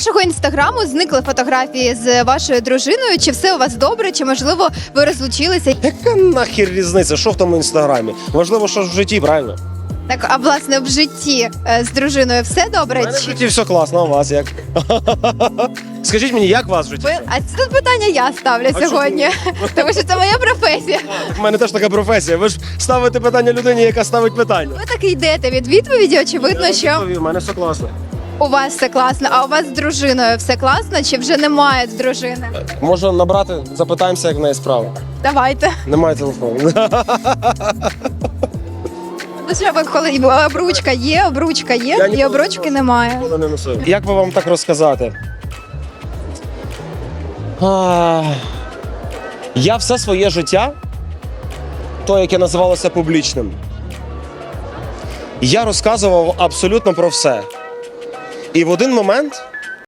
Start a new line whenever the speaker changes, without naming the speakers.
вашого інстаграму зникли фотографії з вашою дружиною. Чи все у вас добре? Чи можливо ви розлучилися?
Яка нахер різниця? Що в тому інстаграмі? Важливо, що в житті, правильно?
Так, а власне в житті е, з дружиною все добре?
Мене в
Чи
житті все класно, а у вас як? Скажіть мені, як у вас в житті?
ви а це тут питання я ставлю
А
сьогодні, тому що це моя професія.
У мене теж така професія. Ви ж ставите питання людині, яка ставить питання.
Ви так і йдете від відповіді. Очевидно, що
У мене все класно.
У вас все класно, а у вас з дружиною все класно, чи вже немає дружини?
Можна набрати, запитаємося, як в неї справа.
Давайте.
Немає телефону.
Ну, що ви коли обручка є, обручка є, і
ніколи
обручки
не
немає.
Ніколи не носив. Як би вам так розказати? А, Я все своє життя, то, яке називалося публічним, я розказував абсолютно про все. І в один момент